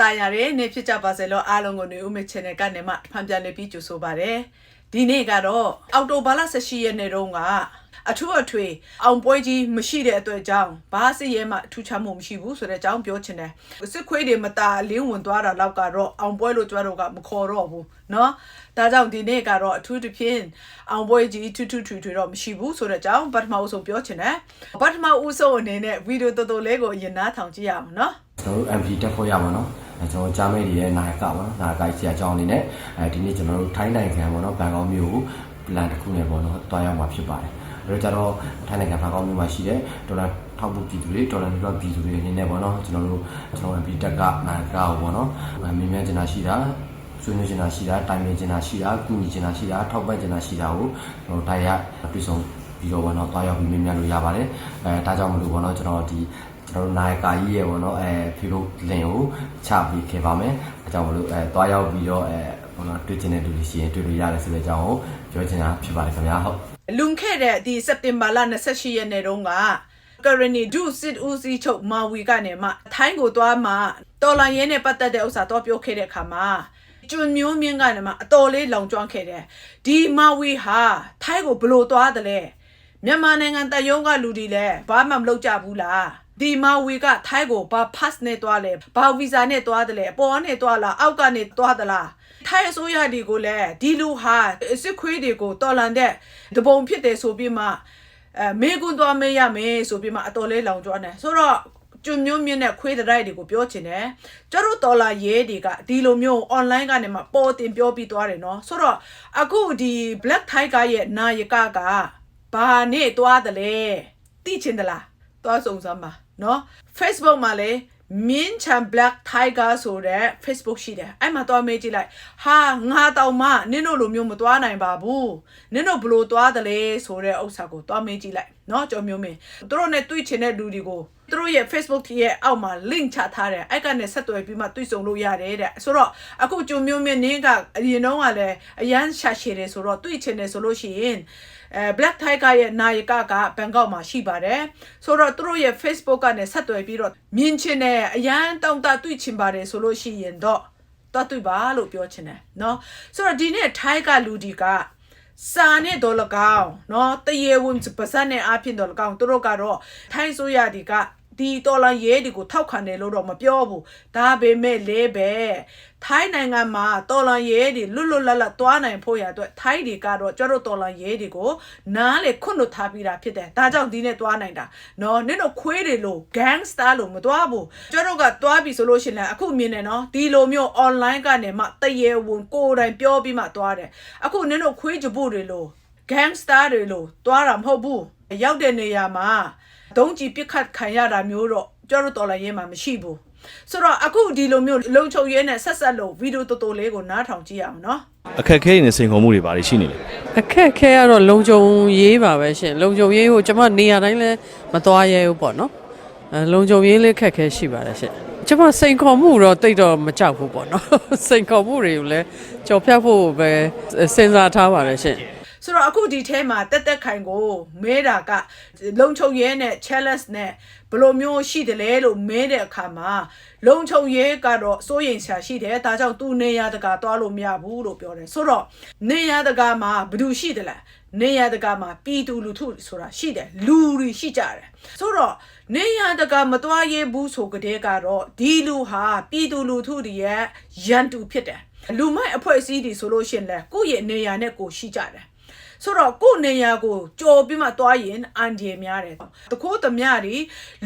တာယာရဲနေဖြစ်ကြပါစေလို့အားလုံးကိုနေဦးမေ channel ကနေမှဖန်ပြန်နေပြီးကြိုဆိုပါရစေဒီနေ့ကတော့အော်တိုဘာလ18ရက်နေ့တုန်းကအထူးအထွေအောင်ပွဲကြီးမရှိတဲ့အတွက်ကြောင့်ဘာစစ်ရဲမှအထူးချမှုမရှိဘူးဆိုတဲ့အကြောင်းပြောချင်တယ်စစ်ခွေးတွေမตาလင်းဝင်သွားတာတော့ကတော့အောင်ပွဲလို့ကြွားတော့ကမခေါ်တော့ဘူးเนาะဒါကြောင့်ဒီနေ့ကတော့အထူးတစ်ဖြင့်အောင်ပွဲကြီးထူးထူးထွေထွေတော့မရှိဘူးဆိုတဲ့အကြောင်းပထမဦးဆုံးပြောချင်တယ်ပထမဦးဆုံးအနေနဲ့ဗီဒီယိုတော်တော်လေးကိုအရင်နားထောင်ကြည့်ရအောင်เนาะ ကျွန်တော်တို့ MP တက်ဖို့ရပါတော့အဲ ကျွန်တော်ကြားမဲတွေရဲ့နာယကပါနော်နာယကကြီးဆရာကျောင်းအနေနဲ့အဲဒီနေ့ကျွန်တော်တို့ထိုင်းနိုင်ငံပေါ့နော်ဘန်ကောက်မြို့ကိုပလန်တစ်ခုနဲ့ပေါ့နော်တွားရောက်မှာဖြစ်ပါတယ်အဲတော့ကျတော့ထိုင်းနိုင်ငံဘန်ကောက်မြို့မှာရှိတဲ့ဒေါ်လာထောက်ပူပြည်သူတွေဒေါ်လာတွေတော့ပြည်သူတွေအနေနဲ့ပေါ့နော်ကျွန်တော်တို့ကျွန်တော် MP တက်ကနာယကကိုပေါ့နော်မြင်မြန်ကျင်တာရှိတာဆွေးနွေးကျင်တာရှိတာတိုင်ပင်ကျင်တာရှိတာကုညီကျင်တာရှိတာထောက်ပံ့ကျင်တာရှိတာကိုကျွန်တော်တိုက်ရပြည်ဆုံးပြီးတော့ဘောနော်တွားရောက်ပြီးမြင်မြန်လို့ရပါတယ်အဲဒါကြောင့်မလို့ဘောနော်ကျွန်တော်ဒီ ကျွန်တော်တို့နိုင်ကာကြီးရဲ့ဘောနော်အဲဖီရိုလင်ကိုချပြီးခဲ့ပါမယ်အဲကြောင့်မလို့အဲတွားရောက်ပြီးတော့အဲဘောနော်တွေ့ကျင်တဲ့လူတွေရှိရင်တွေ့လို့ရတယ်ဆိုတဲ့အကြောင်းကိုပြောချင်တာဖြစ်ပါတယ်ခင်ဗျာဟုတ်လွန်ခဲ့တဲ့ဒီစက်တင်ဘာလ28ရက်နေ့တုန်းကကရနီဒုစစ်ဦးစီးချုပ်မာဝီကနေမှထိုင်းကိုသွားမှတော်လိုင်းရဲနဲ့ပတ်သက်တဲ့ဥစ္စာတော့ပြောခဲ့တဲ့အခါမှာကျွန်းမျိုးမြင့်ကနေမှအတော်လေးလောင်ကျွမ်းခဲ့တယ်ဒီမာဝီဟာထိုင်းကိုဘလို့သွားတယ်လဲမြန်မာနိုင်ငံတယုံကလူတွေလည်းဘာမှမလုပ်ကြဘူးလား ဒီမာဝီကထိုင်းကိုဘာ pass နဲ့သွားလဲဘာ visa နဲ့သွားတယ်လဲအပေါ်ကနေသွားလားအောက်ကနေသွားသလားထိုင်းအစိုးရဒီကိုလည်းဒီလူဟာစစ်ခွေးတွေကိုတော်လန်တဲ့တပုံဖြစ်တယ်ဆိုပြီးမှအဲမေကွန်းသွားမေးရမယ်ဆိုပြီးမှအတော်လေးလောင်ကျွမ်းတယ်ဆိုတော့ကျွန်းမျိုးမြင့်တဲ့ခွေးတဲ့တိုက်တွေကိုပြောချင်တယ်ကျတို့တော်လာရဲတွေကဒီလိုမျိုး online ကနေမှပေါ်တင်ပြောပြီးသွားတယ်နော်ဆိုတော့အခုဒီ Black Tiger ရဲ့နာယကကဘာနဲ့သွားတယ်လဲသိချင်သလားသွားစုံစမ်းပါ နော် Facebook မှာလည်း Min Chan Black Tiger ဆိုတဲ့ Facebook ရှိတယ်အဲ့မှာသွားမေးကြည့်လိုက်ဟာငါတောင်မှနင်တို့လိုမျိုးမသွားနိုင်ပါဘူးနင်တို့ဘလို့သွားတယ်လဲဆိုတဲ့ဥစ္စာကိုသွားမေးကြည့်လိုက်เนาะကြော်မျိုးမင်းသူတို့နဲ့တွေ့ချင်တဲ့လူတွေကိုသူတို့ရဲ့ Facebook ရဲ့အောက်မှာ link ချထားတယ်အဲ့ကနေဆက်သွယ်ပြီးမှတွေ့ဆုံလို့ရတယ်တဲ့ဆိုတော့အခုကြုံမျိုးမင်းနင်းကအရင်တော့ကလည်းအရန်ရှာရှည်တယ်ဆိုတော့တွေ့ချင်တယ်ဆိုလို့ရှိရင် အဲ Black Tiger ရဲ့နာယကကဘန်ကောက်မှာရှိပါတယ်ဆိုတော့သူတို့ရဲ့ Facebook ကနေဆက်သွယ်ပြီးတော့မြင်ချင်တယ်အရန်တောင်းတတွေ့ချင်ပါတယ်ဆိုလို့ရှိရင်တော့တော့တွေ့ပါလို့ပြောချင်တယ်เนาะဆိုတော့ဒီနေ့ Tiger လူဒီကစာနဲ့ဒေါ်လကောင်เนาะတရေဝင်ပစံနဲ့အဖြစ်ဒေါ်လကောင်သူတို့ကတော့ထိုင်းဆိုရဒီက ဒီတော်လာရဲဒီကိုထောက်ခံတယ်လို့တော့မပြောဘူးဒါပေမဲ့လေပဲထိုင်းနိုင်ငံမှာတော်လာရဲဒီလွတ်လွတ်လပ်လပ်သွားနိုင်ဖို့ရအတွက်ထိုင်းတွေကတော့ကျတို့တော်လာရဲဒီကိုနားလေခွန့်လို့ထားပြီးတာဖြစ်တယ်ဒါကြောင့်ဒီနဲ့သွားနိုင်တာနော်နင်တို့ခွေးတွေလို့ gangster လို့မသွားဘူးကျတို့ကသွားပြီဆိုလို့ရှိရင်အခုမြင်တယ်နော်ဒီလိုမျိုး online ကနေမှတရေဝင်ကိုယ်တိုင်ပြောပြီးမှသွားတယ်အခုနင်တို့ခွေးကြဖို့တွေလို့ gangster တွေလို့သွားတာမဟုတ်ဘူးရောက်တဲ့နေရာမှာ ဒုံးကြီးပစ်ခတ်ခံရတာမျိုးတော့ကျတို့တော်လည်းရဲမှာမရှိဘူးဆိုတော့အခုဒီလိုမျိုးလုံချုံရဲနဲ့ဆက်ဆက်လို့ဗီဒီယိုတော်တော်လေးကိုနားထောင်ကြည့်ရအောင်နော်အခက်အခဲတွေနဲ့စိန်ခေါ်မှုတွေဘာတွေရှိနေလဲအခက်အခဲကတော့လုံခြုံရေးပါပဲရှင်လုံခြုံရေးကိုကျွန်မနေရာတိုင်းလဲမသွားရဲဘူးပေါ့နော်အဲလုံခြုံရေးလေးခက်ခဲရှိပါတယ်ရှင်ကျွန်မစိန်ခေါ်မှုတော့တိတ်တော့မကြောက်ဘူးပေါ့နော်စိန်ခေါ်မှုတွေကိုလည်းကြော်ဖြတ်ဖို့ပဲစဉ်းစားထားပါတယ်ရှင် ဆိုတော့အခုဒီထဲမှာတက်တက်ခိုင်ကိုမဲတာကလုံချုံရဲနဲ့ challenge နဲ့ဘယ်လိုမျိုးရှိတယ်လဲလို့မဲတဲ့အခါမှာလုံချုံရဲကတော့စိုးရိမ်ဆရာရှိတယ်ဒါကြောင့်သူနေရတကာသွားလို့မရဘူးလို့ပြောတယ်ဆိုတော့နေရတကာမှာဘယ်သူရှိတယ်လဲနေရတကာမှာပြည်သူလူထုဆိုတာရှိတယ်လူတွေရှိကြတယ်ဆိုတော့နေရတကာမသွားရဲဘူးဆိုကြတဲ့ကတော့ဒီလူဟာပြည်သူလူထုတွေရဲ့ရန်တူဖြစ်တယ်လူမိုက်အဖွဲ့အစည်းတွေဆိုလို့ရှိရင်လဲကိုယ့်ရဲ့နေရာနဲ့ကိုယ်ရှိကြတယ် ဆိုတော့ကိုယ့်နေရာကိုကြော်ပြီးမှသွားရင်အန်ဒီရများတယ်တခိုးသမျှတွေ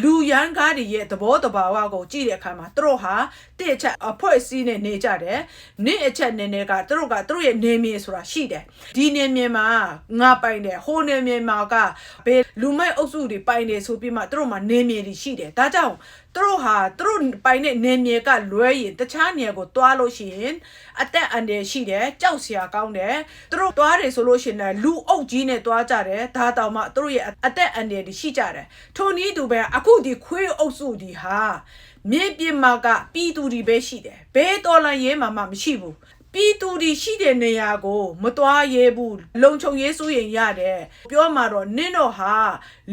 လူရန်ကားတွေရဲ့သဘောတဘာဝကိုကြည့်တဲ့အခါမှာသူတို့ဟာတစ်အချက်အဖွဲ့အစည်းနဲ့နေကြတယ်နေ့အချက်နဲ့နဲ့ကသူတို့ကသူတို့ရဲ့နေမြေဆိုတာရှိတယ်ဒီနေမြေမှာငါပိုင်တယ်ဟိုနေမြေမှာကဘယ်လူမိုက်အုပ်စုတွေပိုင်တယ်ဆိုပြီးမှသူတို့မှာနေမြေတွေရှိတယ်ဒါကြောင့် သူတို့ဟာသူတို့ပိုင်တဲ့နေမြေကလွဲရင်တခြားနေရာကိုတွားလို့ရှိရင်အသက်အန္တရာယ်ရှိတယ်ကြောက်စရာကောင်းတယ်သူတို့တွားတယ်ဆိုလို့ရှိရင်လည်းလူအုပ်ကြီးနဲ့တွားကြတယ်ဒါတောင်မှသူတို့ရဲ့အသက်အန္တရာယ်တွေရှိကြတယ်ထိုနည်းတူပဲအခုဒီခွေးအုပ်စုဒီဟာမြေပြင်မှာကပြည်သူတွေပဲရှိတယ်ဘဲတော်လန်ရဲမှာမှမရှိဘူးပြည်သူတွေရှိတဲ့နေရာကိုမတွားရဲဘူးလုံခြုံရေးစိုးရင်ရတယ်ပြောမှာတော့နင်းတော့ဟာ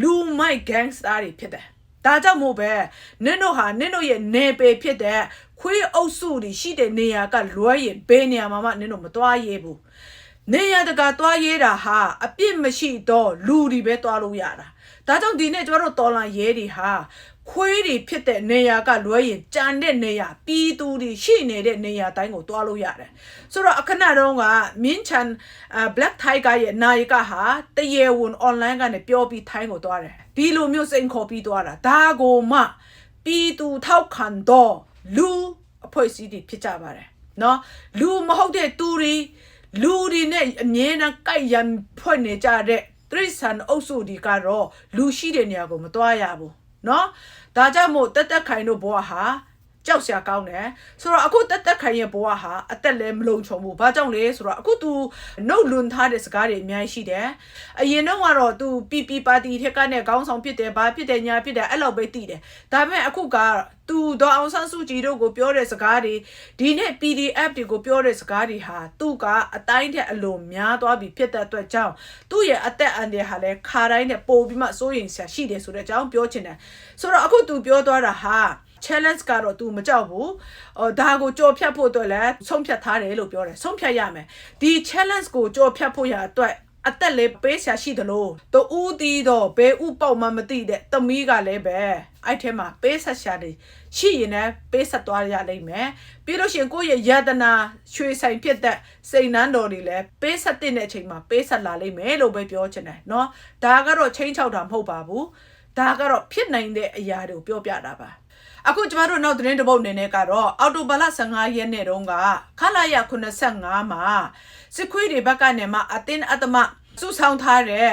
လူမိုက် gangster တွေဖြစ်တယ် ဒါကြောင့်မို့ပဲနင်တို့ဟာနင်တို့ရဲ့နေပေဖြစ်တဲ့ခွေးအုပ်စုတွေရှိတဲ့နေရာကလွဲရင်ဘယ်နေရာမှာမှနင်တို့မသွားရဲဘူးနေရာတကာသွားရဲတာဟာအပြစ်မရှိတော့လူတွေပဲသွားလို့ရတာဒါကြောင့်ဒီနေ့ကျမတို့တော်လန်ရဲတွေဟာ ခွေးတွေဖြစ်တဲ့နေရာကလွဲရင်ကြံတဲ့နေရာပြီးသူတွေရှိနေတဲ့နေရာတိုင်းကိုသွားလို့ရတယ်ဆိုတော့အခဏတုန်းကမင်းချန် Black Tiger ရဲ့နာယကဟာတရေဝန် online ကနေပြောပြီးထိုင်းကိုသွားတယ်ဒီလိုမျိုးစိန်ခေါ်ပြီးသွားတာဒါကိုမှပြီးသူထောက်ခံတော့လူအဖွဲ့အစည်းတွေဖြစ်ကြပါတယ်နော်လူမဟုတ်တဲ့သူတွေလူတွေနဲ့အမြဲတမ်းကြိုက်ရန်ဖွဲ့နေကြတဲ့တရိษံအုပ်စုတွေကတော့လူရှိတဲ့နေရာကိုမသွားရဘူးနော် ဒါကြောင့်မို့တက်တက်ခိုင်တို့ဘဝဟာ ကြောက်စရာကောင်းတယ်ဆိုတော့အခုတက်တက်ခိုင်ရဲ့ဘဝဟာအသက်လည်းမလုံခြုံဘူးဘာကြောင့်လဲဆိုတော့အခု तू နှုတ်လွန်ထားတဲ့စကားတွေအများကြီးရှိတယ်အရင်တော့ကတော့ तू ပီပီပါတီထက်ကနေခေါင်းဆောင်ဖြစ်တယ်ဘာဖြစ်တယ်ညာဖြစ်တယ်အဲ့လောက်ပဲသိတယ်ဒါပေမဲ့အခုက तू တော့အောင်ဆန်းစုကြည်တို့ကိုပြောတဲ့စကားတွေဒီနေ့ PDF တွေကိုပြောတဲ့စကားတွေဟာသူ့ကအတိုင်းတဲ့အလွန်များသွားပြီဖြစ်တဲ့အတွက်ကြောင့်သူ့ရဲ့အသက်အန္တရာယ်ဟာလည်းခါတိုင်းနဲ့ပိုပြီးမှစိုးရိမ်စရာရှိတယ်ဆိုတဲ့အကြောင်းပြောချင်တယ်ဆိုတော့အခု तू ပြောသွားတာဟာ challenge ကတော့ तू မကြောက်ဘူး။အော်ဒါကိုကြော်ဖြတ်ဖို့အတွက်လည်းဆုံးဖြတ်ထားတယ်လို့ပြောတယ်။ဆုံးဖြတ်ရမယ်။ဒီ challenge ကိုကြော်ဖြတ်ဖို့ရအတွက်အသက်လေးပေးဆရာရှိသလိုတူဦးတီးတော့ဘဲဥပေါက်မှမသိတဲ့သမီးကလည်းပဲအဲ့ထဲမှာပေးဆက်ရှာတယ်ရှိရင်လည်းပေးဆက်သွားရလိမ့်မယ်ပြီးလို့ရှိရင်ကိုယ့်ရဲ့ယတနာရွှေဆိုင်ဖြစ်တဲ့စိန်နန်းတော်တွေလည်းပေးဆက်တဲ့အချိန်မှာပေးဆက်လာလိမ့်မယ်လို့ပဲပြောချင်တယ်เนาะဒါကတော့ချင်းချောက်တာမဟုတ်ပါဘူးဒါကတော့ဖြစ်နိုင်တဲ့အရာတွေကိုပြောပြတာပါ အခုကျမတို့နောက်သတင်းတစ်ပုဒ်အနေနဲ့ကတော့အော်တိုဘာလ15ရက်နေ့တုန်းကခလာရ85မှာစစ်ခွေးတွေဘက်ကနေမှအတင်းအတမစုဆောင်ထားတဲ့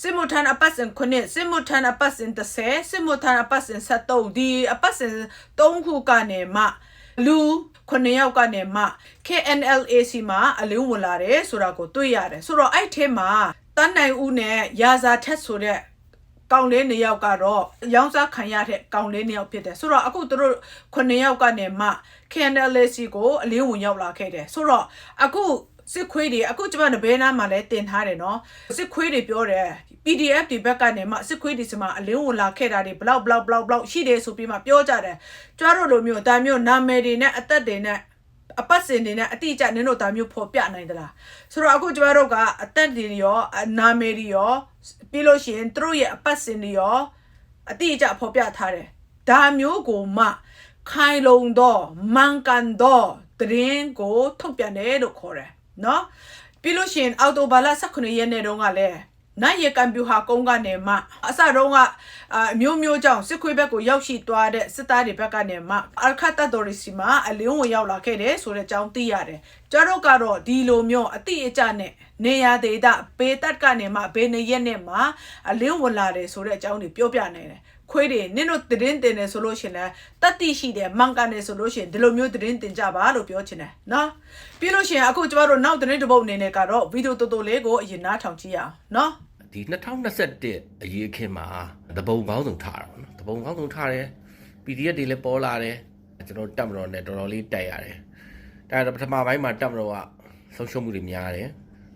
စစ်မှုထမ်းအပတ်စဉ်9စစ်မှုထမ်းအပတ်စဉ်30စစ်မှုထမ်းအပတ်စဉ်73ဒီအပတ်စဉ်3ခုကနေမှလူ9ယောက်ကနေမှ KNLAC မှာအလင်းဝင်လာတယ်ဆိုတာကိုတွေ့ရတယ်ဆိုတော့အဲ့ထဲမှာတန်းနိုင်ဦးနဲ့ရာဇာထက်ဆိုတဲ့ ကောင်လေးနှစ်ယောက်ကတော့ရောင်းစားခံရတဲ့ကောင်လေးနှစ်ယောက်ဖြစ်တယ်ဆိုတော့အခုသူတို့ခုနှစ်ယောက်ကနေမှ KNLC ကိုအလင်းဝင်ရောက်လာခဲ့တယ်ဆိုတော့အခုစစ်ခွေးတွေအခုကျမတို့ဘဲနားမှာလည်းတင်ထားတယ်နော်စစ်ခွေးတွေပြောတယ် PDF တွေဘက်ကနေမှစစ်ခွေးတွေစမှာအလင်းဝင်လာခဲ့တာတွေဘလောက်ဘလောက်ဘလောက်ဘလောက်ရှိတယ်ဆိုပြီးမှပြောကြတယ်ကျမတို့လိုမျိုးဒါမျိုးနာမည်တွေနဲ့အသက်တွေနဲ့ အပတ်စဉ်တွေနဲ့အတိအကျနင်တို့ဒါမျိုးဖော်ပြနိုင်သလားဆိုတော့အခုကျမတို့ကအသက်တွေရောအနာမည်တွေရောပြီးလို့ရှိရင်သူတို့ရဲ့အပတ်စဉ်တွေရောအတိအကျဖော်ပြထားတယ်ဒါမျိုးကိုမှခိုင်လုံတော့မန်ကန်တော့တရင်ကိုထုတ်ပြန်တယ်လို့ခေါ်တယ်နော်ပြီးလို့ရှိရင်အော်တိုဘာလ18ရက်နေ့တုန်းကလည်း နိုင်ရကံပြူဟာကုန်းကနေမှအစတုန်းကအမျိုးမျိုးကြောင့်စစ်ခွေးဘက်ကိုရောက်ရှိသွားတဲ့စစ်သားတွေဘက်ကနေမှအခတ်တတော်ရီစီမှာအလင်းဝင်ရောက်လာခဲ့တယ်ဆိုတဲ့အကြောင်းသိရတယ်။ကျတို့ကတော့ဒီလိုမျိုးအတိအကျနဲ့နေရဒေတာဘေးတက်ကနေမှဘေးနေရက်နဲ့မှအလင်းဝင်လာတယ်ဆိုတဲ့အကြောင်းတွေပြောပြနေတယ်။ ခွေးတွေနင်တို့သတင်းတင်တယ်ဆိုလို့ရှရင်လဲတတ်တိရှိတယ်မှန်ကန်တယ်ဆိုလို့ရှရင်ဒီလိုမျိုးသတင်းတင်ကြပါလို့ပြောချင်တယ်နော်ပြီးလို့ရှရင်အခုကျမတို့နောက်သတင်းတစ်ပုဒ်အနေနဲ့ကတော့ဗီဒီယိုတော်တော်လေးကိုအရင်နားထောင်ကြည့်ရအောင်နော်ဒီ2021အရေးအခင်းမှာသဘုံကောင်းဆုံးထားတာပေါ့နော်သဘုံကောင်းဆုံးထားတယ် PDF တွေလည်းပေါ်လာတယ်ကျွန်တော်တက်မတော်နဲ့တော်တော်လေးတိုက်ရတယ်ဒါတော့ပထမပိုင်းမှာတက်မတော်ကဆုံးရှုံးမှုတွေများတယ်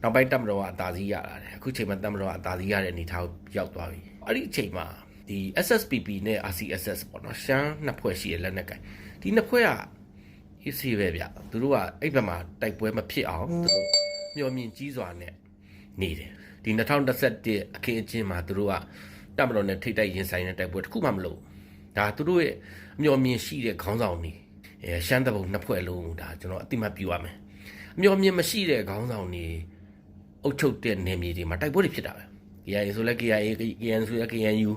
နောက်ပိုင်းတက်မတော်ကအသာစီးရလာတယ်အခုချိန်မှာတက်မတော်ကအသာစီးရတဲ့အနေအထားကိုရောက်သွားပြီအဲ့ဒီအချိန်မှာ ဒီ SSPP နဲ့ RCSS ပေါ့နော်ရှမ်းနှစ်ဖွဲ့ရှိတဲ့လက်နက်ကင်ဒီနှစ်ဖွဲ့က AC ပဲဗျသူတို့ကအဲ့ဘက်မှာတိုက်ပွဲမဖြစ်အောင်သူတို့မျှော်မြင်ကြီးစွာနဲ့နေတယ်ဒီ2021အခင်းအကျင်းမှာသူတို့ကတပ်မတော်နဲ့ထိတ်တိုက်ရင်ဆိုင်တဲ့တိုက်ပွဲတစ်ခုမှမလုပ်ဒါသူတို့ရဲ့အမျှော်မြင်ရှိတဲ့ခေါင်းဆောင်တွေအဲရှမ်းတဘုံနှစ်ဖွဲ့လုံးဒါကျွန်တော်အတိမတ်ပြရမယ်အမျှော်မြင်မရှိတဲ့ခေါင်းဆောင်တွေအုပ်ချုပ်တဲ့နေမြေတွေမှာတိုက်ပွဲတွေဖြစ်တာပဲ KIA ဆိုလဲ KIA KN ဆိုလဲ KNU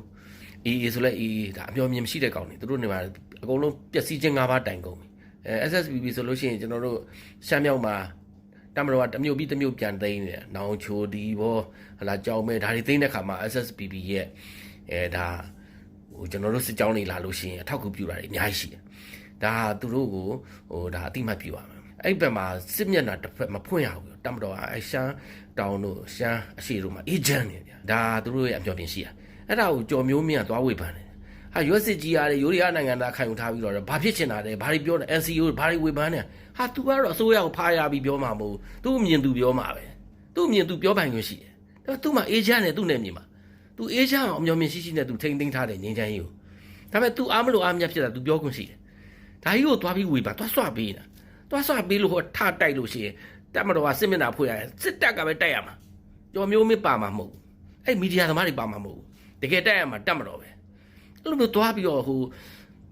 AA ဆိုလဲ AA ဒါအမျှော်မြင်မရှိတဲ့ကောင်တွေသူတို့နေမှာအကုန်လုံးပျက်စီးခြင်း၅ပါးတိုင်ကုန်ပြီအဲ SSBB ဆိုလို့ရှိရင်ကျွန်တော်တို့ရှမ်းမြောက်မှာတမတော်ကတစ်မျိုးပြီးတစ်မျိုးပြန်သိမ်းနေတယ်။နောင်ချိုဒီဘောဟလာကြောင်မဲဒါတွေသိမ်းတဲ့ခါမှာ SSBB ရဲ့အဲဒါဟိုကျွန်တော်တို့စစ်ကြောင်းတွေလာလို့ရှိရင်အထောက်အကူပြုတာတွေအများကြီးရှိတယ်။ဒါသူတို့ကိုဟိုဒါအတိမတ်ပြုရမယ်။အဲ့ဘက်မှာစစ်မျက်နှာတစ်ဖက်မဖွင့်ရဘူး။တမတော်ကအဲရှမ်းတောင်တို့ရှမ်းအရှိတို့မှာအေဂျင့်နေတယ်။ဒါသူတို့ရဲ့အပြော်ပြင်ရှိတာ။ အဲ့ဒါကိုကြော်မျိုးမြင့်ကသွားဝေဖန်တယ်။ဟာရွက်စစ်ကြီးရတယ်ယူရီးယားနိုင်ငံသားခံယူထားပြီးတော့ဘာဖြစ်ချင်တာလဲဘာတွေပြောတယ် NCO ဘာတွေဝေဖန်နေဟာ तू ကတော့အစိုးရကိုဖားရပြီးပြောမှာမဟုတ်သူ့မြင်သူပြောမှာပဲသူ့မြင်သူပြောပိုင်ခွင့်ရှိတယ်ဒါသူ့မှာအေဂျင့်နဲ့သူ့နဲ့မြင်မှာ तू အေဂျင့်အောင်အမျော်မြင်ရှိရှိနဲ့ तू ထိမ့်သိမ်းထားတယ်ငင်းချမ်းကြီးကိုဒါပေမဲ့ तू အားမလို့အားမြတ်ဖြစ်တာ तू ပြောခွင့်ရှိတယ် ဒါကြီးကိုသွားပြီးဝေပါသွားဆွပေးတာသွားဆွပေးလို့ဟိုထတိုက်လို့ရှိရင်တက်မတော်ကစစ်မျက်နှာဖွင့်ရတယ်စစ်တပ်ကပဲတိုက်ရမှာကြော်မျိုးမပါမှာမဟုတ်ဘူးအဲ့မီဒီယာသမားတွေပါမှာမဟုတ်ဘူး တကယ်တိုက်ရမှာတက်မတော်ပဲအဲ့လိုမျိုးသွားပြီးတော့ဟို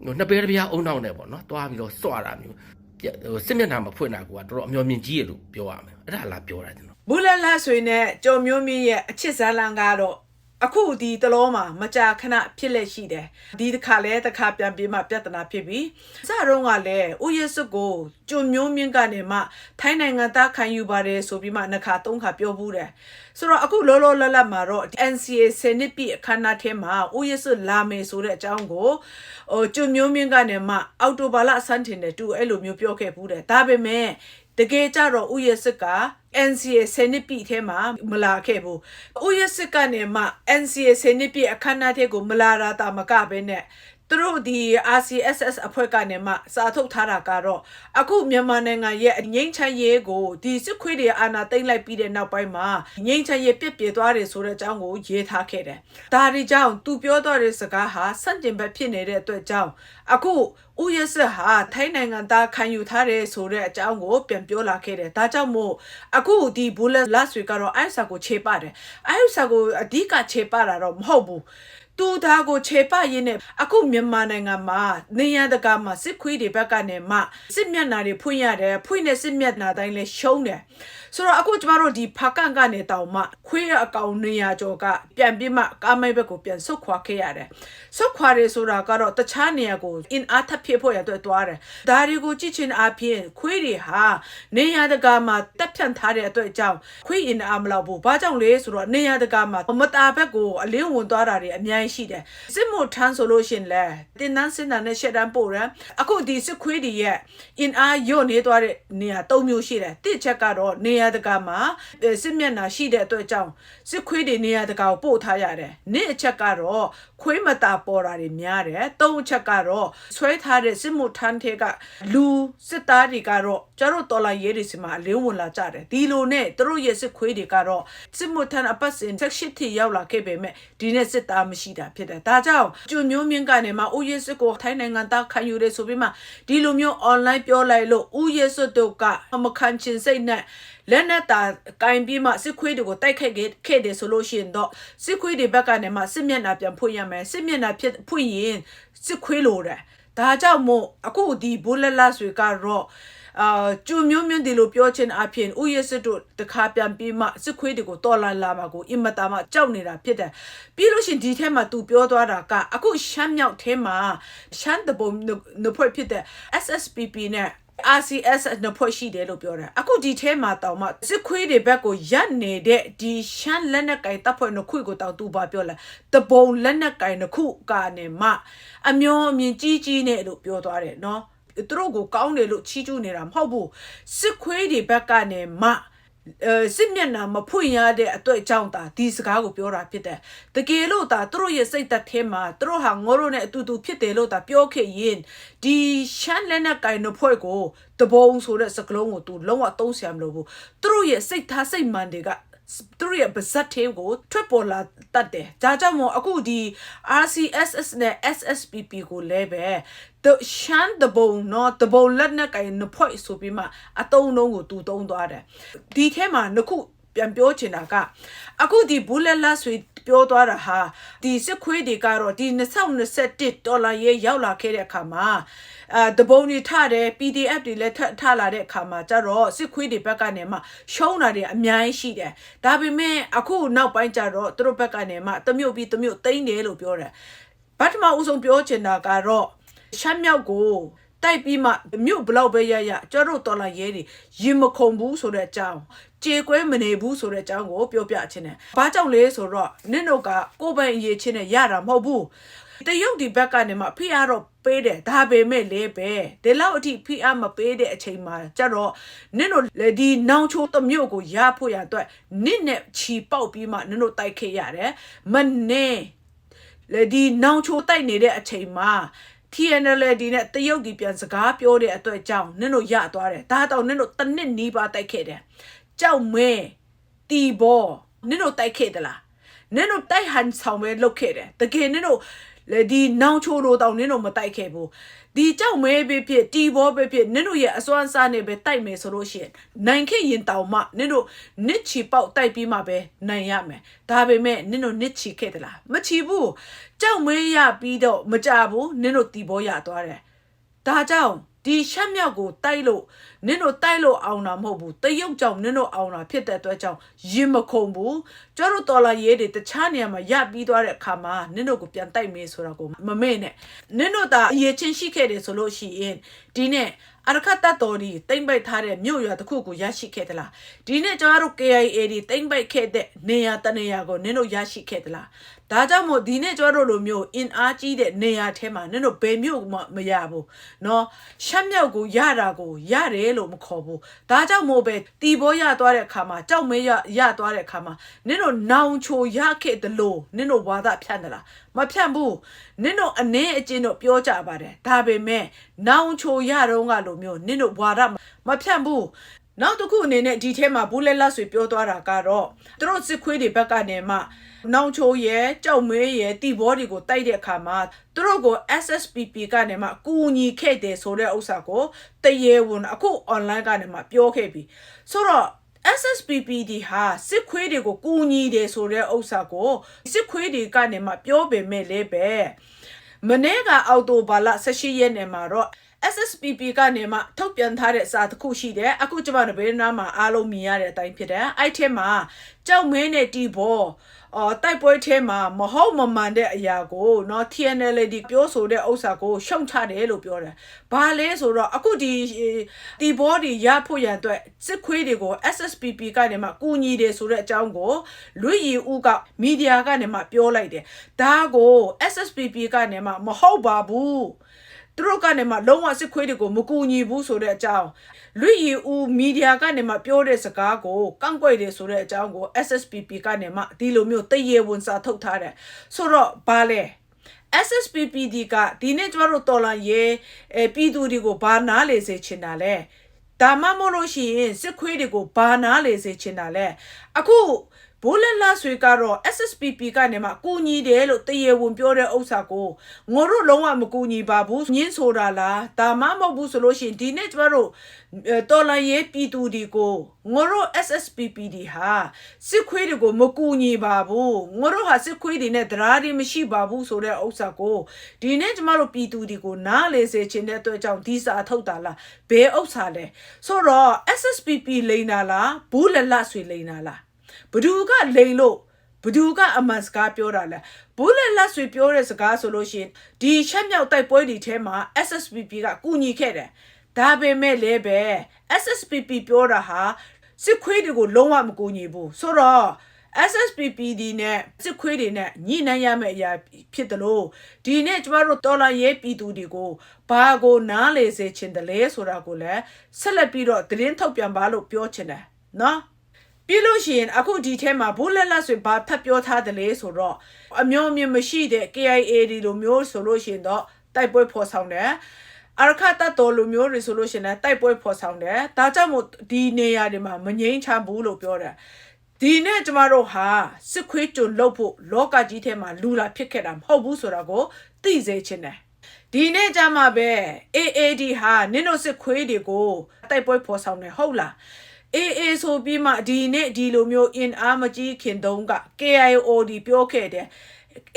ဟိုနှစ်ပေတစ်ပြားအုံနောက်နဲ့ပေါ့နော်သွားပြီးတော့စွတာမျိုးပြဟိုစစ်မျက်နှာမဖွင့်တာကတော်တော်အမျော်မြင်ကြီးရလို့ပြောရမယ်အဲ့ဒါလားပြောတာကျွန်တော်ဘူးလက်လက်ဆွေနဲ့ကြော်မျိုးမြင့်ရဲ့အချစ်ဇာလန်ကတော့ အခုဒီတလုံးမှာမကြာခဏဖြစ်လက်ရှိတယ်ဒီတစ်ခါလဲတစ်ခါပြန်ပြီးမှပြဿနာဖြစ်ပြီးစတော့ကလည်းဥယျစွကိုကြော်မျိုးမြင့်ကနေမှထိုင်းနိုင်ငံသားခံယူပါတယ်ဆိုပြီးမှနှစ်ခါသုံးခါပြောဘူးတယ်ဆိုတော့အခုလောလောလတ်လတ်မှာတော့ NCA စနစ်ပြည့်အခမ်းအနားထဲမှာဥယျစွလာမယ်ဆိုတဲ့အကြောင်းကိုဟိုကြော်မျိုးမြင့်ကနေမှအော်တိုဘာလအစမ်းတင်တယ်သူအဲ့လိုမျိုးပြောခဲ့ဘူးတယ်ဒါပေမဲ့ တကယ်ကြတော့ဥယျစစ်က NCA ဆယ်နှစ်ပြည့်ထဲမှာမလာခဲ့ဘူးဥယျစစ်ကနေမှ NCA ဆယ်နှစ်ပြည့်အခမ်းအနားထဲကိုမလာတာတာမကပဲနဲ့ သူတို့ဒီ RCSS အဖွဲ့ကနေမှစာထုတ်ထားတာကတော့အခုမြန်မာနိုင်ငံရဲ့ငိမ့်ချမ်းရေးကိုဒီစစ်ခွေးတွေအာဏာသိမ်းလိုက်ပြီးတဲ့နောက်ပိုင်းမှာငိမ့်ချမ်းရေးပြစ်ပြေသွားတယ်ဆိုတဲ့အကြောင်းကိုရေးထားခဲ့တယ်။ဒါဒီကြောင့်သူပြောတော့တဲ့စကားဟာစန့်ကျင်ဘက်ဖြစ်နေတဲ့အတွက်ကြောင့်အခုဥယျစစ်ဟာထိုင်းနိုင်ငံသားခံယူထားတယ်ဆိုတဲ့အကြောင်းကိုပြန်ပြောလာခဲ့တယ်။ဒါကြောင့်မို့အခုဒီဘူလက်လတ်ဆွေကတော့အိုက်ဆာကိုခြေပါတယ်။အိုက်ဆာကိုအဓိကခြေပတာတော့မဟုတ်ဘူး။ သူသားကိုခြေပရင်းနဲ့အခုမြန်မာနိုင်ငံမှာနေရတကာမှာစစ်ခွေးတွေဘက်ကနေမှစစ်မျက်နှာတွေဖွင့်ရတယ်ဖွင့်တဲ့စစ်မျက်နှာတိုင်းလဲရှုံးတယ်ဆိုတော့အခုကျမတို့ဒီဖာကန်ကနေတောင်မှခွေးအကောင်နေရကျော်ကပြန်ပြီးမှကားမိုက်ဘက်ကိုပြန်ဆုတ်ခွာခဲ့ရတယ်ဆုတ်ခွာရဲဆိုတာကတော့တခြားနေရာကို in အားထပ်ဖြစ်ဖို့ရအတွက်သွားတယ်ဒါတွေကိုကြည့်ချင်းအပြင်ခွေးတွေဟာနေရတကာမှာတက်ဖြန့်ထားတဲ့အတွက်ကြောင့်ခွေး in အားမလောက်ဘူးဘာကြောင့်လဲဆိုတော့နေရတကာမှာမတာဘက်ကိုအလင်းဝင်သွားတာတွေအများကြီးရှိတယ်စစ်မှုထမ်းဆိုလို့ရှရင်လဲတင်နန်းစင်တာနဲ့ရှက်တန်းပို့ရအခုဒီစစ်ခွေးတွေရဲ့ in အားညွတ်နေသွားတဲ့နေရာ၃မျိုးရှိတယ်တစ်ချက်ကတော့နေရာတကာမှာအဲစစ်မျက်နှာရှိတဲ့အတွက်ကြောင့်စစ်ခွေးတွေနေရာတကာကိုပို့ထားရတယ်နေ့အချက်ကတော့ခွေးမတာပေါ်တာတွေများတယ်သုံးအချက်ကတော့ဆွဲထားတဲ့စစ်မှုထမ်းထဲကလူစစ်သားတွေကတော့ကျတို့တော်လာရေးတွေစီမှာအလင်းဝင်လာကြတယ်ဒီလိုနဲ့သူတို့ရဲ့စစ်ခွေးတွေကတော့စစ်မှုထမ်းအပတ်စဉ် section ထိရောက်လာခဲ့ပေမဲ့ဒီနေ့စစ်သားမရှိတာဖြစ်တယ်ဒါကြောင့်ကျွမျိုးမြင့်ကနေမှဥယျစစ်ကိုထိုင်းနိုင်ငံသားခံယူရဲဆိုပြီးမှဒီလိုမျိုး online ပြောလိုက်လို့ဥယျစစ်တို့ကမခံချင်စိတ်နဲ့လက်နက်တာကင်ပြီးမှစစ်ခွေးတွေကိုတိုက်ခိုက်ခဲ့ခဲ့တယ်ဆိုလို့ရှိရင်တော့စစ်ခွေးတွေဘက်ကနေမှစစ်မျက်နှာပြန်ဖွင့်ရမယ်စစ်မျက်နှာဖြစ်ဖွင့်ရင်စစ်ခွေးလိုတယ်ဒါကြောင့်မို့အခုဒီဘူလက်လာဆွေကတော့ အာကျူမျိုးမျိုးဒီလိုပြောချင်အဖြစ်ဥယျစစ်တို့တခါပြန်ပြီးမှစစ်ခွေးတွေကိုတော်လာလာမှာကိုအင်မတာမှကြောက်နေတာဖြစ်တယ်ပြီးလို့ရှရင်ဒီထဲမှာ तू ပြောသွားတာကအခုရှမ်းမြောက်ထဲမှာရှမ်းတဘုံနဖွဲ့ဖြစ်တဲ့ SSPP နဲ့ RCS နှစ်ဖွဲ့ရှိတယ်လို့ပြောတယ်အခုဒီထဲမှာတောင်မှစစ်ခွေးတွေဘက်ကိုရက်နေတဲ့ဒီရှမ်းလက်နက်ကင်တပ်ဖွဲ့နှစ်ခုကိုတောင်သူပါပြောလဲတဘုံလက်နက်ကင်နှစ်ခုကနေမှအမျောအမြင်ကြီးကြီးနဲ့လို့ပြောသွားတယ်နော် သူတို့ကိုကောင်းတယ်လို့ချီးကျူးနေတာမဟုတ်ဘူးစစ်ခွေးတွေဘက်ကနေမှအဲစစ်မျက်နှာမဖွင့်ရတဲ့အတွက်ကြောင့်ဒါဒီစကားကိုပြောတာဖြစ်တယ်။တကယ်လို့ဒါသူတို့ရဲ့စိတ်သက်ထဲမှာသူတို့ဟာငိုတို့နဲ့အတူတူဖြစ်တယ်လို့ဒါပြောခဲ့ရင်ဒီရှမ်းလက်နဲ့ကင်のဖွဲ့ကိုတဘုံဆိုတဲ့စကလုံးကိုသူလုံးဝသုံးဆရာမလို့ဘူး။သူတို့ရဲ့စိတ်ထားစိတ်မှန်တွေကသူတို့ရဲ့ပါဇက်သေးကိုထွက်ပေါ်လာတတ်တယ်။ဒါကြောင့်မို့အခုဒီ RCSS နဲ့ SSPP ကိုလည်းပဲ တရှမ်းတဘုံနော်တဘုံလက်နဲ့ကင်နဖွဲ့ဆိုပြီးမှအတုံးလုံးကိုသူတုံးသွားတယ်။ဒီထဲမှာနှစ်ခုပြန်ပြောချင်တာကအခုဒီဘူးလက်လက်ဆွေပြောသွားတာဟာဒီစစ်ခွေးတွေကတော့ဒီ2021ဒေါ်လာရေးရောက်လာခဲ့တဲ့အခါမှာအာတဘုံတွေထတယ် PDF တွေလည်းထထလာတဲ့အခါမှာကျတော့စစ်ခွေးတွေဘက်ကနေမှရှုံးတာတွေအများကြီးရှိတယ်ဒါပေမဲ့အခုနောက်ပိုင်းကျတော့သူတို့ဘက်ကနေမှတမျိုးပြီးတမျိုးတိမ့်တယ်လို့ပြောတယ်ဗတ်မအုပ်ဆုံးပြောချင်တာကတော့ ရှမ်းမြောက်ကိုတိုက်ပြီးမှမြို့ဘလောက်ပဲရရကျတို့တော်လာရဲတွေရင်မခုန်ဘူးဆိုတဲ့အကြောင်းကြေကွဲမနေဘူးဆိုတဲ့အကြောင်းကိုပြောပြခြင်းတယ်။ဘာကြောင့်လဲဆိုတော့နင့်တို့ကကိုယ်ပိုင်အရေးချင်းနဲ့ရတာမဟုတ်ဘူး။တရုတ်ဒီဘက်ကနေမှဖိအားတော့ပေးတယ်ဒါပေမဲ့လေပဲဒီလောက်အထိဖိအားမပေးတဲ့အချိန်မှာကျတော့နင့်တို့လေဒီနောင်ချိုးတမျိုးကိုရဖို့ရအတွက်နင့်နဲ့ချီပေါက်ပြီးမှနင့်တို့တိုက်ခဲ့ရတယ်။မနဲ့လေဒီနောင်ချိုးတိုက်နေတဲ့အချိန်မှာ TNL ဒီနဲ့တရုတ်ဒီပြန်စကားပြောတဲ့အတွက်ကြောင့်နင့်တို့ရသွားတယ်ဒါတော့နင့်တို့တစ်နှစ်နီးပါးတိုက်ခဲ့တယ်ကြောက်မဲတီဘောနင့်တို့တိုက်ခဲ့သလားနင့်တို့တိုက်ဟန်ဆောင်ပဲလုပ်ခဲ့တယ်တကယ်နင့်တို့ လေဒီနောင်ချိုးတို့တောင်နင်းတို့မတိုက်ခဲ့ဘူးဒီကြောက်မဲပဲဖြစ်တီဘောပဲဖြစ်နင်းတို့ရဲ့အစွမ်းစားနေပဲတိုက်မယ်ဆိုလို့ရှိရင်နိုင်ခဲ့ရင်တောင်မှနင်းတို့နစ်ချီပေါက်တိုက်ပြီးမှပဲနိုင်ရမယ်ဒါပေမဲ့နင်းတို့နစ်ချီခဲ့သလားမချီဘူးကြောက်မဲရပြီးတော့မကြဘူးနင်းတို့တီဘောရသွားတယ်ဒါကြောင့် ဒီရှက်မြောက်ကိုတိုက်လို့နင်တို့တိုက်လို့အောင်တာမဟုတ်ဘူးတရုတ်ကြောင့်နင်တို့အောင်တာဖြစ်တဲ့အတွက်ကြောင့်ရင်မခုန်ဘူးကျတို့တော်လာရေးတွေတခြားနေရာမှာရပြီးသွားတဲ့အခါမှာနင်တို့ကိုပြန်တိုက်မေးဆိုတာကိုမမေ့နဲ့နင်တို့သာအရေးချင်းရှိခဲ့တယ်ဆိုလို့ရှိရင်ဒီနဲ့အရခတ်တတ်တော်ဒီတိမ့်ပိုက်ထားတဲ့မြို့ရွာတစ်ခုကိုရရှိခဲ့သလားဒီနေ့ကျတို့ KIA ဒီတိမ့်ပိုက်ခဲ့တဲ့နေရာတနေရာကိုနင်တို့ရရှိခဲ့သလား ဒါကြောင့်မို့ဒီနေ့ကျတို့လိုမျိုးအင်အားကြီးတဲ့နေရာထဲမှာနင်တို့ဘယ်မြို့မှမရဘူးเนาะရှမ်းမြောက်ကိုရတာကိုရတယ်လို့မခေါ်ဘူးဒါကြောင့်မို့ပဲတီဘောရသွားတဲ့အခါမှာကြောက်မဲရရသွားတဲ့အခါမှာနင်တို့နောင်ချိုရခဲ့တယ်လို့နင်တို့ဝါဒဖြန့်တယ်လားမဖြန့်ဘူးနင်တို့အနေအချင်းတို့ပြောကြပါတယ်ဒါပေမဲ့နောင်ချိုရတော့ကလိုမျိုးနင်တို့ဝါဒမဖြန့်ဘူး နောက်တစ်ခုအနေနဲ့ဒီထဲမှာဘူးလက်လက်ဆွေပြောသွားတာကတော့သူတို့စစ်ခွေးတွေဘက်ကနေမှနောင်ချိုရဲကြောက်မဲရဲတီဘောတွေကိုတိုက်တဲ့အခါမှာသူတို့ကို SSPP ကနေမှကူညီခဲ့တယ်ဆိုတဲ့ဥစ္စာကိုတရေဝန်အခု online ကနေမှပြောခဲ့ပြီဆိုတော့ SSPP ဒီဟာစစ်ခွေးတွေကိုကူညီတယ်ဆိုတဲ့ဥစ္စာကိုစစ်ခွေးတွေကနေမှပြောပေမဲ့လည်းပဲမနေ့ကအောက်တိုဘာလ18ရက်နေ့မှာတော့ SSPP ကနေမှထုတ်ပြန်ထားတဲ့စာတစ်ခုရှိတယ်အခုကျွန်မတို့ဘေးနားမှာအားလုံးမြင်ရတဲ့အတိုင်းဖြစ်တယ်အဲ့ထဲမှာကြောက်မင်းနဲ့တီဘောအော်တိုက်ပွဲထဲမှာမဟုတ်မမှန်တဲ့အရာကိုเนาะ TNL ဒီပြောဆိုတဲ့ဥစ္စာကိုရှုံချတယ်လို့ပြောတယ်။ဘာလဲဆိုတော့အခုဒီတီဘောဒီရဖို့ရန်အတွက်စစ်ခွေးတွေကို SSPP ကနေမှကူညီတယ်ဆိုတဲ့အကြောင်းကိုလွတ်ရည်ဦးကမီဒီယာကနေမှပြောလိုက်တယ်။ဒါကို SSPP ကနေမှမဟုတ်ပါဘူး။ သူတို့ကနေမှလုံးဝစစ်ခွေးတွေကိုမကူညီဘူးဆိုတဲ့အကြောင်းလွတ်ရည်ဦးမီဒီယာကနေမှပြောတဲ့စကားကိုကန့်ကွက်တယ်ဆိုတဲ့အကြောင်းကို SSPP ကနေမှဒီလိုမျိုးတရေဝန်စာထုတ်ထားတယ်ဆိုတော့ဘာလဲ SSPPD ကဒီနေ့ကျမတို့တော်လန်ရေးအဲပြည်သူတွေကိုဘာနာလေစေချင်တာလဲဒါမှမဟုတ်လို့ရှိရင်စစ်ခွေးတွေကိုဘာနာလေစေချင်တာလဲအခု ဘိုးလက်လာဆွေကတော့ SSPP ကနေမှကူညီတယ်လို့တရေဝင်ပြောတဲ့ဥစ္စာကိုငိုတို့လုံးဝမကူညီပါဘူးညင်းဆိုတာလားဒါမှမဟုတ်ဘူးဆိုလို့ရှိရင်ဒီနေ့ကျမတို့အဲတော်လန်ရေးပြည်သူတွေကိုငိုတို့ SSPP ဒီဟာစစ်ခွေးတွေကိုမကူညီပါဘူးငိုတို့ဟာစစ်ခွေးတွေနဲ့တရားတွေမရှိပါဘူးဆိုတဲ့ဥစ္စာကိုဒီနေ့ကျမတို့ပြည်သူတွေကိုနားလေစေချင်တဲ့အတွက်ကြောင့်ဒီစာထုတ်တာလားဘယ်ဥစ္စာလဲဆိုတော့ SSPP လိန်တာလားဘူးလက်လက်ဆွေလိန်တာလား ဘသူကလိန်လို့ဘသူကအမှန်စကားပြောတာလဲဘူးလက်လက်ဆွေပြောတဲ့စကားဆိုလို့ရှိရင်ဒီချက်မြောက်တိုက်ပွဲတွေထဲမှာ SSPP ကကူညီခဲ့တယ်ဒါပေမဲ့လည်းပဲ SSPP ပြောတာဟာစစ်ခွေးတွေကိုလုံးဝမကူညီဘူးဆိုတော့ SSPP ဒီနဲ့စစ်ခွေးတွေနဲ့ညှိနှိုင်းရမယ့်အရာဖြစ်တယ်လို့ဒီနေ့ကျမတို့တော်လာရေးပြည်သူတွေကိုဘာကိုနားလေစေချင်တယ်လဲဆိုတာကိုလည်းဆက်လက်ပြီးတော့သတင်းထုတ်ပြန်ပါလို့ပြောချင်တယ်နော် ပြီးလို့ရှိရင်အခုဒီထဲမှာဘိုးလက်လက်ဆိုဘာဖတ်ပြောထားတယ်လဲဆိုတော့အမျိုးမျိုးမရှိတဲ့ KIA ဒီလိုမျိုးဆိုလို့ရှိရင်တော့တိုက်ပွဲဖော်ဆောင်တယ်အရခတ်တတ်တော်လူမျိုးတွေဆိုလို့ရှိရင်လည်းတိုက်ပွဲဖော်ဆောင်တယ်ဒါကြောင့်မို့ဒီနေရာတွေမှာမငြိမ်းချမ်းဘူးလို့ပြောတယ်ဒီနေ့ကျမတို့ဟာစစ်ခွေးကြုံလုပ်ဖို့လောကကြီးထဲမှာလူလာဖြစ်ခဲ့တာမဟုတ်ဘူးဆိုတာကိုသိစေချင်တယ်ဒီနေ့ကျမှပဲ AAD ဟာနင်တို့စစ်ခွေးတွေကိုတိုက်ပွဲဖော်ဆောင်တယ်ဟုတ်လား အေးအေးဆိုပြီးမှဒီနေ့ဒီလိုမျိုးအင်အားမကြီးခင်တုန်းက KIO ဒီပြောခဲ့တယ်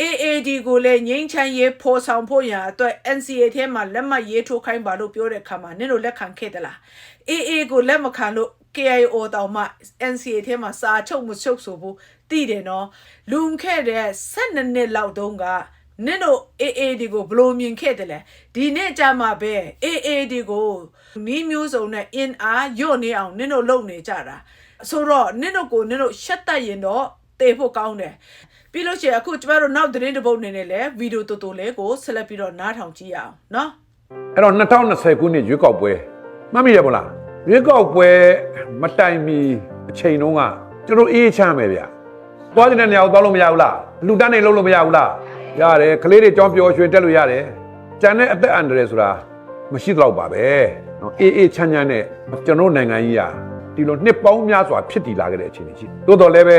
AAD ကိုလည်းငိမ့်ချမ်းရေးဖော်ဆောင်ဖို့ရန်အတွက် NCA ထဲမှာလက်မှတ်ရေးထိုးခိုင်းပါလို့ပြောတဲ့အခါမှာနင်တို့လက်ခံခဲ့သလား AA ကိုလက်မခံလို့ KIO တောင်မှ NCA ထဲမှာစာချုပ်မချုပ်ဆိုဘူးတည်တယ်နော်လူခဲ့တဲ့12နှစ်လောက်တုန်းကနင်တို့ AAD ကိုဘလို့မြင်ခဲ့တယ်လဲဒီနေ့ကြမှာပဲ AAD ကို နီးမျိုးစုံနဲ့ in အားညွတ်နေအောင်နင်တို့လုပ်နေကြတာဆိုတော့နင်တို့ကိုနင်တို့ရှက်တက်ရင်တော့တေဖို့ကောင်းတယ်ပြီးလို့ရှိရင်အခုကျမတို့နောက်သတင်းတစ်ပုဒ်နေနဲ့လဲဗီဒီယိုတူတူလေးကိုဆက်လက်ပြီးတော့နားထောင်ကြည့်ရအောင်နော်အဲ့တော့2020ခုနှစ်ရွေးကောက်ပွဲမှတ်မိရမလားရွေးကောက်ပွဲမတိုင်မီအချိန်တုန်းကကျွန်တော်အေးချမ်းပဲဗျာသွားတဲ့နေရာကိုသွားလို့မရဘူးလားလူတန်းနေလုံးလို့မရဘူးလားရတယ်ကလေးတွေကြောင်းပျော်ရွှင်တက်လို့ရတယ်ကြံတဲ့အသက်အန္တရာယ်ဆိုတာမရှိတော့ပါပဲ နော်အေးအေးချမ်းချမ်းနဲ့ကျွန်တော်နိုင်ငံကြီးဟာဒီလိုနှစ်ပေါင်းများစွာဖြစ်တည်လာခဲ့တဲ့အခြေအနေရှိတိုးတော်လည်းပဲ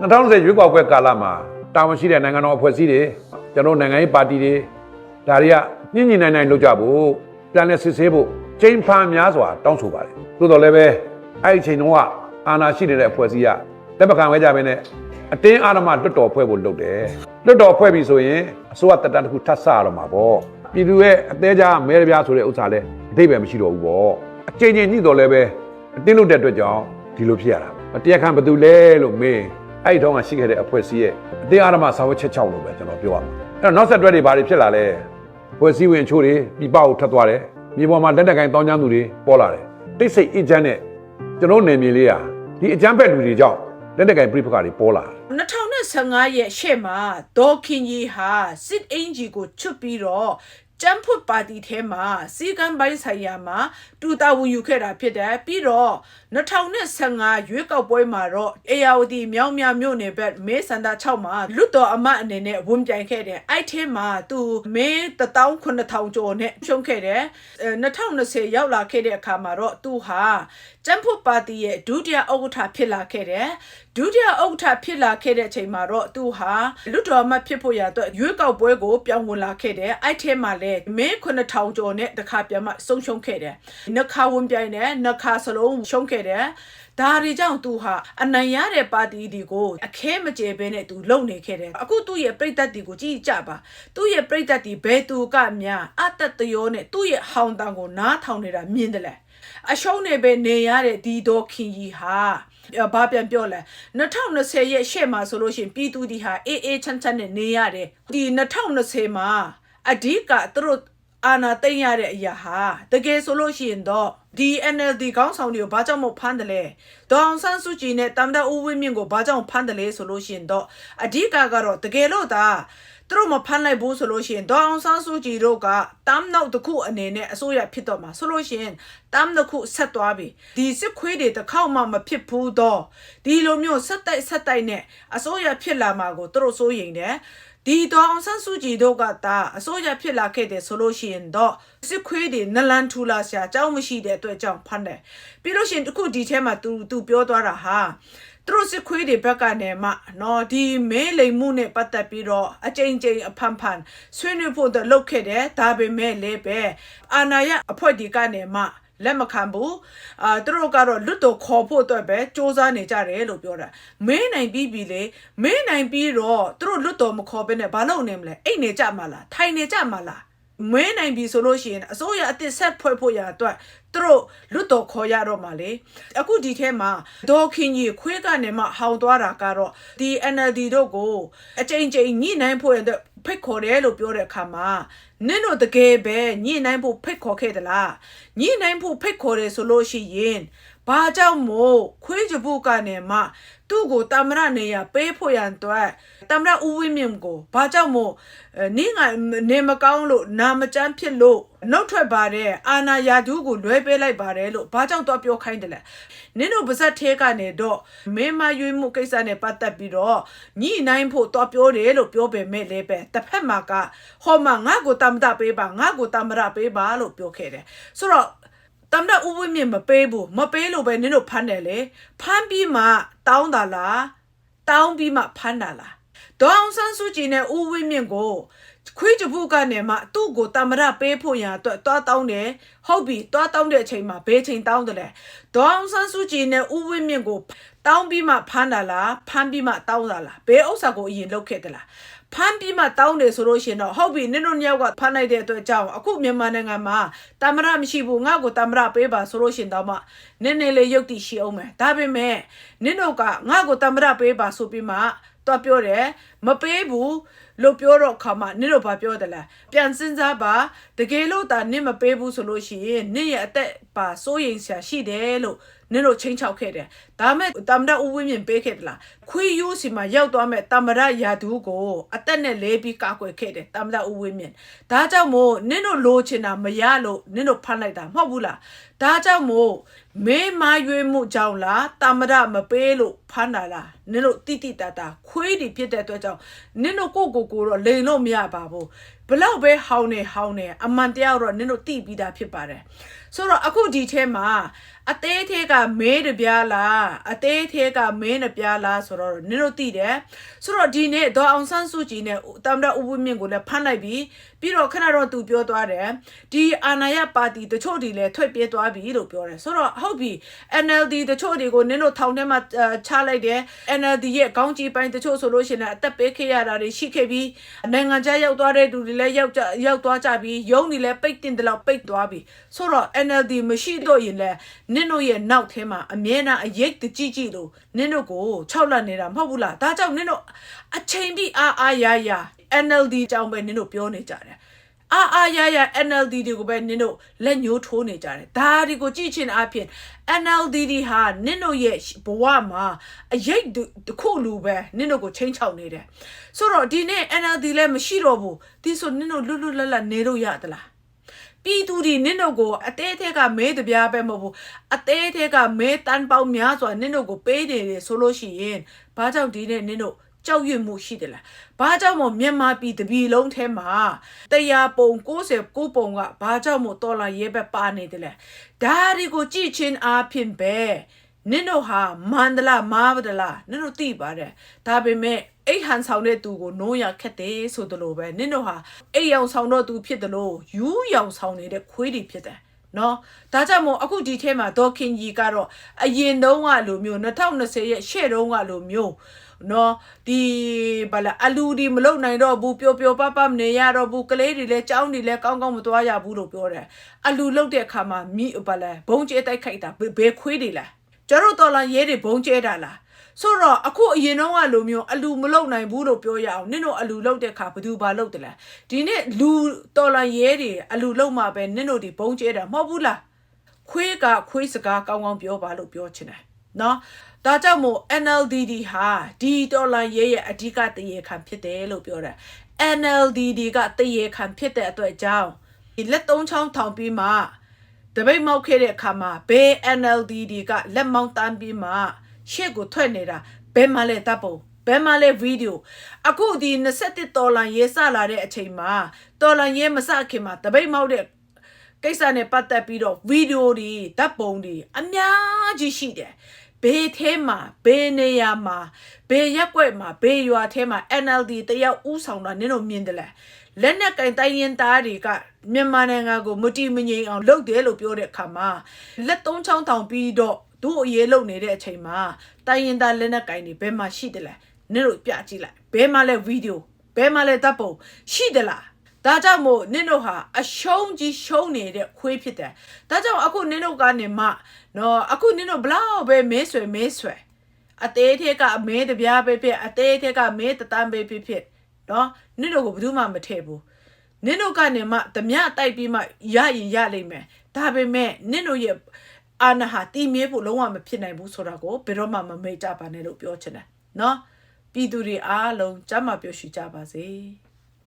2020ရွေးကောက်ပွဲကာလမှာတာဝန်ရှိတဲ့နိုင်ငံတော်အဖွဲ့အစည်းတွေတကျွန်တော်နိုင်ငံရေးပါတီတွေဒါတွေကညှဉ်းညင်နိုင်နိုင်လုပ်ကြဖို့ပြန်လည်စစ်ဆေးဖို့ချိန်ဖန်များစွာတောင်းဆိုပါတယ်သို့တော်လည်းပဲအဲ့ဒီချိန်တုန်းကအာဏာရှိနေတဲ့အဖွဲ့အစည်းကလက်မခံခဲ့ကြဘဲနဲ့အတင်းအာဏာမတွတ်တော်ဖွဲ့ဖို့လုပ်တယ်တွတ်တော်ဖွဲ့ပြီဆိုရင်အစိုးရတက်တန်းတစ်ခုထပ်ဆရတော့မှာပေါ့ပြည်သူရဲ့အသေးကြားမဲရပြားဆိုတဲ့ဥစ္စာလည်း အတိတ်ပဲမရှိတော့ဘူးပေါ့အချိန်ချင်းညှိတော်လည်းပဲအတင်းလို့တဲ့အတွက်ကြောင့်ဒီလိုဖြစ်ရတာပေါ့တရားခံဘယ်သူလဲလို့မေးအဲ့ဒီတော့ကရှိခဲ့တဲ့အဖွဲ့အစည်းရဲ့အတင်းအာဏာမစာဝတ်ချက်6လို့ပဲကျွန်တော်ပြောရမှာအဲ့တော့နောက်ဆက်တွဲတွေဘာတွေဖြစ်လာလဲဖွဲ့စည်းဝင်ချိုးတွေပြပကိုထပ်သွားတယ်မြေပေါ်မှာလက်နက်ကိုင်တောင်းကျမ်းသူတွေပေါ်လာတယ်တိတ်ဆိတ်အကြမ်းနဲ့ကျွန်တော်နယ်မြေလေးဟာဒီအကြမ်းဖက်လူတွေကြောင့်လက်နက်ကိုင်ပြိပခါတွေပေါ်လာတယ်2015ရဲ့ရှေ့မှာဒေါ်ခင်ကြီးဟာစစ်အင်ဂျီကိုချွတ်ပြီးတော့ ကျန်းဖွတ်ပါတီထဲမှာစီကံပိုင်းဆိုင်ရာမှာတူတာဝန်ယူခဲ့တာဖြစ်တယ်ပြီးတော့2015ရွေးကောက်ပွဲမှာတော့ ARD မြောင်းမြမြို့နယ်ဘက်မဲဆန္ဒ6မှာလွတ်တော်အမတ်အနေနဲ့ဝန်ပြိုင်ခဲ့တယ်အဲ့ထဲမှာသူမဲ19000ကျော်နဲ့ရှုံးခဲ့တယ်အဲ2020ရောက်လာခဲ့တဲ့အခါမှာတော့သူဟာကျန်းဖွတ်ပါတီရဲ့ဒုတိယဥက္ကဋ္ဌဖြစ်လာခဲ့တယ်ဒုတိယဥက္ကဋ္ဌဖြစ်လာခဲ့တဲ့အချိန်မှာတော့သူဟာလွတ်တော်အမတ်ဖြစ်ဖို့ရအတွက်ရွေးကောက်ပွဲကိုပြောင်းဝင်လာခဲ့တယ်အဲ့ထဲမှာလည်းမဲ9000ကျော်နဲ့တခါပြန်မှဆုံးရှုံးခဲ့တယ်နှစ်ခါဝင်ပြိုင်တယ်နှစ်ခါစလုံးရှုံးခဲ့တယ်ဒါတွေကြောင့်သူဟာအနိုင်ရတဲ့ပါတီဒီကိုအခဲမကျေဘဲနဲ့သူလုံနေခဲ့တယ်အခုသူ့ရဲ့ပြိသက်တီကိုကြည့်ကြပါသူ့ရဲ့ပြိသက်တီဘယ်သူကများအတတရောနဲ့သူ့ရဲ့ဟောင်းတန်ကိုနားထောင်နေတာမြင်တယ်လေအရှုံးနေပဲနေရတဲ့ဒီတော်ခင်ကြီးဟာဘာပြန်ပြောလဲ2020ရဲ့ရှေ့မှာဆိုလို့ရှိရင်ပြည်သူဒီဟာအေးအေးချမ်းချမ်းနဲ့နေရတယ်ဒီ2020မှာအဓိကသူတို့ အာနာသိမ့်ရတဲ့အရာဟာတကယ်ဆိုလို့ရှိရင်တော့ဒီ NLD ခေါင်းဆောင်တွေကိုဘာကြောင့်မဖမ်းတယ်လဲဒေါအောင်ဆန်းစုကြည်နဲ့တမ်တာဦးဝင်းမြင့်ကိုဘာကြောင့်ဖမ်းတယ်လဲဆိုလို့ရှိရင်တော့အဓိကကတော့တကယ်လို့ဒါသူတို့မဖမ်းလိုက်ဘူးဆိုလို့ရှိရင်ဒေါအောင်ဆန်းစုကြည်တို့ကတမ်နောက်တစ်ခုအနေနဲ့အစိုးရဖြစ်တော့မှာဆိုလို့ရှိရင်တမ်တစ်ခုဆက်သွားပြီဒီစစ်ခွေးတွေတစ်ခေါက်မှမဖြစ်ဘူးတော့ဒီလိုမျိုးဆက်တိုက်ဆက်တိုက်နဲ့အစိုးရဖြစ်လာမှာကိုသူတို့စိုးရိမ်တယ် ဒီတော့အောင်ဆန်းစုကြည်တို့ကဒါအစိုးရဖြစ်လာခဲ့တယ်ဆိုလို့ရှိရင်တော့စစ်ခွေးတွေနလန်ထူလာရှာအကြောင်းမရှိတဲ့အတွက်ကြောင့်ဖမ်းတယ်ပြီးလို့ရှိရင်တခုဒီထဲမှာ तू तू ပြောသွားတာဟာသူတို့စစ်ခွေးတွေဘက်ကနေမှနော်ဒီမဲလိမ်မှုနဲ့ပတ်သက်ပြီးတော့အကြိမ်ကြိမ်အဖန်ဖန်ဆွေးနွေးဖို့တော့လုပ်ခဲ့တယ်ဒါပေမဲ့လည်းပဲအာနာယအဖွဲ့ဒီကနေမှ လက်မခံဘူးအာသူတို့ကတော့လွတ်တော်ခေါ်ဖို့အတွက်ပဲစ조사နေကြတယ်လို့ပြောတာမင်းနိုင်ပြီးပြီလေမင်းနိုင်ပြီးတော့သူတို့လွတ်တော်မခေါ်ဘဲနဲ့ဘာလုပ်နေမလဲအိတ်နေကြမှာလားထိုင်နေကြမှာလားမွေးနိုင်ပြီဆိုလို့ရှိရင်အစိုးရအစ်စ်ဆက်ဖွဲ့ဖို့ရအတွက်သူတို့လွတ်တော်ခေါ်ရတော့မှာလေအခုဒီထဲမှာဒေါ်ခင်ကြီးခွေးကနေမှဟောင်သွားတာကတော့ဒီ NLD တို့ကိုအကြိမ်ကြိမ်ညှိနှိုင်းဖို့ရတဲ့ ဖိတ်ခေါ်တယ်လို့ပြောတဲ့အခါမှာနင့်တို့တကယ်ပဲညှိနှိုင်းဖို့ဖိတ်ခေါ်ခဲ့သလားညှိနှိုင်းဖို့ဖိတ်ခေါ်တယ်ဆိုလို့ရှိရင် ဘာကြောင့်မို့ခွေးကြပုကနေမှသူ့ကိုတမရနေရပေးဖို့ရန်အတွက်တမရဦးဝင်းမြင့်ကိုဘာကြောင့်မို့အဲနင်းကနေမကောင်းလို့နာမကျန်းဖြစ်လို့နှုတ်ထွက်ပါတယ်အာနာယာဒူးကိုလွဲပေးလိုက်ပါတယ်လို့ဘာကြောင့်တော့ပြောခိုင်းတယ်လဲနင်းတို့ပါဇက်သေးကနေတော့မင်းမရွေးမှုကိစ္စနဲ့ပတ်သက်ပြီးတော့ညှိနှိုင်းဖို့တော့ပြောတယ်လို့ပြောပေမဲ့လည်းပဲတစ်ဖက်မှာကဟောမှာငါ့ကိုတမတာပေးပါငါ့ကိုတမရပေးပါလို့ပြောခဲ့တယ်ဆိုတော့ တမ်တဲ့ဥဝင်းမြင့်မပေးဘူးမပေးလို့ပဲနင်တို့ဖမ်းတယ်လေဖမ်းပြီးမှတောင်းတာလားတောင်းပြီးမှဖမ်းတာလားဒေါအောင်ဆန်းစုကြည်နဲ့ဥဝင်းမြင့်ကိုခွေးကြပုကနေမှသူ့ကိုတမရပေးဖို့ရန်အတွက်တွားတောင်းတယ်ဟုတ်ပြီတွားတောင်းတဲ့အချိန်မှာဘယ်ချိန်တောင်းတယ်လဲဒေါအောင်ဆန်းစုကြည်နဲ့ဥဝင်းမြင့်ကိုတောင်းပြီးမှဖမ်းတာလားဖမ်းပြီးမှတောင်းတာလားဘယ်ဥစ္စာကိုအရင်လုပ်ခဲ့သလား ဖမ်းပြီးမှတောင်းတယ်ဆိုလို့ရှိရင်တော့ဟုတ်ပြီနင်တို့ညောက်ကဖမ်းလိုက်တဲ့အတွက်ကြောင့်အခုမြန်မာနိုင်ငံမှာတမရမရှိဘူးငါ့ကိုတမရပေးပါဆိုလို့ရှိရင်တော့မှနည်းနည်းလေးရုပ်တည်ရှိအောင်မယ်ဒါပေမဲ့နင်တို့ကငါ့ကိုတမရပေးပါဆိုပြီးမှ တော့ပြောတယ်မပေးဘူးလို့ပြောတော့ခါမှနင်တို့ဘာပြောတယ်လဲပြန်စဉ်းစားပါတကယ်လို့ဒါနင်မပေးဘူးဆိုလို့ရှိရင်နင်ရဲ့အသက်ပါစိုးရိမ်စရာရှိတယ်လို့နင်တို့ချင်းချောက်ခဲ့တယ်ဒါမဲ့တမရဦးဝင်းမြင့်ပေးခဲ့တယ်လားခွေယူစီမှာရောက်သွားမဲ့တမရရာသူကိုအသက်နဲ့လဲပြီးကာကွယ်ခဲ့တယ်တမရဦးဝင်းမြင့်ဒါကြောင့်မို့နင်တို့လိုချင်တာမရလို့နင်တို့ဖမ်းလိုက်တာမဟုတ်ဘူးလားဒါကြောင့်မို့မေးမရွေးမှုကြောင့်လားတမရမပေးလို့ဖမ်းတာလား နင်တို့တိတိတတ်တာခွေးတွေဖြစ်တဲ့အတွက်ကြောင့်နင်တို့ကိုကိုကိုတော့လိန်လို့မရပါဘူးဘလောက်ပဲဟောင်းနေဟောင်းနေအမှန်တရားတော့နင်တို့သိပြီးသားဖြစ်ပါတယ်ဆိုတော့အခုဒီထဲမှာအသေးသေးကမဲတပြားလားအသေးသေးကမဲနှပြားလားဆိုတော့နင်တို့သိတယ်ဆိုတော့ဒီနေ့ဒေါ်အောင်ဆန်းစုကြည်နဲ့တမ်ဒဥပမြင့်ကိုလည်းဖမ်းလိုက်ပြီးပြီးတော့ခဏတော့သူပြောသွားတယ်ဒီအာဏာရပါတီတချို့တွေလည်းထွက်ပြေးသွားပြီလို့ပြောတယ်ဆိုတော့ဟုတ်ပြီ NLD တချို့တွေကိုနင်တို့ထောင်ထဲမှာအာချလိုက်တယ် NLD ရဲ့ခေါင်းကြီးပိုင်းတချို့ဆိုလို့ရှိရင်လည်းအသက်ပေးခဲ့ရတာတွေရှိခဲ့ပြီးနိုင်ငံခြားရောက်သွားတဲ့သူတွေလည်းရောက်ကြရောက်သွားကြပြီးရုံးတွေလည်းပိတ်တင်တယ်လို့ပိတ်သွားပြီဆိုတော့ NLD မရှိတော့ရင်လည်းနင်တို့ရဲ့နောက်ထဲမှာအမြဲတမ်းအရေးတကြီးကြီးလို့နင်တို့ကို၆လတ်နေတာမဟုတ်ဘူးလားဒါကြောင့်နင်တို့အချိန်ပြီးအားအားရရ NLD ကြောင့်ပဲနင်တို့ပြောနေကြတယ် အာအာရရ NLD တွေကိုပဲနင်တို့လက်ညှိုးထိုးနေကြတယ်ဒါတွေကိုကြည့်ချင်အဖြစ် NLD ဒီဟာနင်တို့ရဲ့ဘဝမှာအရေးတစ်ခုလူပဲနင်တို့ကိုချင်းချောက်နေတယ်ဆိုတော့ဒီနေ့ NLD လည်းမရှိတော့ဘူးဒီဆိုနင်တို့လွတ်လွတ်လပ်လပ်နေလို့ရသလားပြည်သူဒီနင်တို့ကိုအသေးသေးကမဲတပြားပဲမဟုတ်ဘူးအသေးသေးကမဲတန်ပေါင်းများစွာနင်တို့ကိုပေးနေတယ်ဆိုလို့ရှိရင်ဘာကြောင့်ဒီနေ့နင်တို့ ကြောက်ရွံ့မှုရှိတယ်လားဘာကြောင့်မို့မြန်မာပြည်တပြည်လုံးထဲမှာတရားပုံ69ပုံကဘာကြောင့်မို့တော်လာရဲဘက်ပါနေတယ်လဲဒါတွေကိုကြည့်ချင်းအားဖြင့်ပဲနင်တို့ဟာမန္တလာမားပဒလာနင်တို့သိပါတယ်ဒါပေမဲ့အိတ်ဟန်ဆောင်တဲ့သူကိုနိုးရခက်တယ်ဆိုသလိုပဲနင်တို့ဟာအိတ်ရောင်ဆောင်တော့သူဖြစ်တယ်လို့ယူးရောင်ဆောင်နေတဲ့ခွေးတွေဖြစ်တယ်နော်ဒါကြောင့်မို့အခုဒီထဲမှာဒေါခင်ကြီးကတော့အရင်တုန်းကလိုမျိုး2020ရဲ့ရှေ့တုန်းကလိုမျိုး နော်ဒီဘာလဲအလူဒီမလုံနိုင်တော့ဘူးပျော်ပျော်ပပမနေရတော့ဘူးကလေးတွေလည်းကြောင်းတွေလည်းကောင်းကောင်းမသွားရဘူးလို့ပြောတယ်အလူလုတ်တဲ့အခါမှာမိဘာလဲဘုံကျဲတိုက်ခိုက်တာဘယ်ဘယ်ခွေးတွေလဲကျတို့တော်လာရဲတွေဘုံကျဲတာလားဆိုတော့အခုအရင်တော့ကလိုမျိုးအလူမလုံနိုင်ဘူးလို့ပြောရအောင်နင်တို့အလူလုတ်တဲ့ခါဘယ်သူဘာလုတ်တယ်လဲဒီနေ့လူတော်လာရဲတွေအလူလုတ်မှပဲနင်တို့ဒီဘုံကျဲတာမဟုတ်ဘူးလားခွေးကခွေးစကားကောင်းကောင်းပြောပါလို့ပြောချင်တယ်နော် ဒါကြောင့်မို့ NLDD ဟာဒီတော်လာရဲရဲ့အဓိကတရေခံဖြစ်တယ်လို့ပြောတာ NLDD ကတရေခံဖြစ်တဲ့အတွက်ကြောင့်ဒီလက်သုံးချောင်းထောင်ပြီးမှတပိတ်မောက်ခဲ့တဲ့အခါမှာဘယ် NLDD ကလက်မောင်းတန်းပြီးမှရှေ့ကိုထွက်နေတာဘယ်မှလဲတပ်ပုံဘယ်မှလဲဗီဒီယိုအခုဒီ27တော်လန်ရေးစလာတဲ့အချိန်မှာတော်လန်ရေးမစခင်မှာတပိတ်မောက်တဲ့ကိစ္စနဲ့ပတ်သက်ပြီးတော့ဗီဒီယိုတွေဓာတ်ပုံတွေအများကြီးရှိတယ် ဘေးထဲမှာဘေးနေရာမှာဘေးရက်ွက်မှာဘေးရွာထဲမှာ NLD တယောက်ဥဆောင်တာနင်တို့မြင်တယ်လားလက်နက်ကင်တိုင်းရင်သားတွေကမြန်မာနိုင်ငံကိုမတီမငြိမ်အောင်လုပ်တယ်လို့ပြောတဲ့အခါမှာလက်သုံးချောင်းတောင်ပြီးတော့သူ့အရေးလုပ်နေတဲ့အချိန်မှာတိုင်းရင်သားလက်နက်ကင်တွေဘယ်မှာရှိတယ်လဲနင်တို့ပြကြည့်လိုက်ဘယ်မှာလဲဗီဒီယိုဘယ်မှာလဲတပ်ပုံရှိတယ်လား ဒါကြောင့်မို့နင်တို့ဟာအရှုံးကြီးရှုံးနေတဲ့ခွေးဖြစ်တယ်။ဒါကြောင့်အခုနင်တို့ကနေမှနော်အခုနင်တို့ဘလောက်ပဲမဲဆွဲမဲဆွဲအသေးသေးကအမဲတပြားပဲဖြစ်အသေးသေးကမဲတတန်းပဲဖြစ်ဖြစ်နော်နင်တို့ကိုဘယ်သူမှမထည့်ဘူး။နင်တို့ကနေမှဓမြတိုက်ပြီးမှရရင်ရလိမ့်မယ်။ဒါပေမဲ့နင်တို့ရဲ့အာနာဟာတီးမြဲဖို့လုံးဝမဖြစ်နိုင်ဘူးဆိုတာကိုဘယ်တော့မှမမေ့ကြပါနဲ့လို့ပြောချင်တယ်နော်။ပြည်သူတွေအားလုံးကြမ်းမပြောရှိကြပါစေ။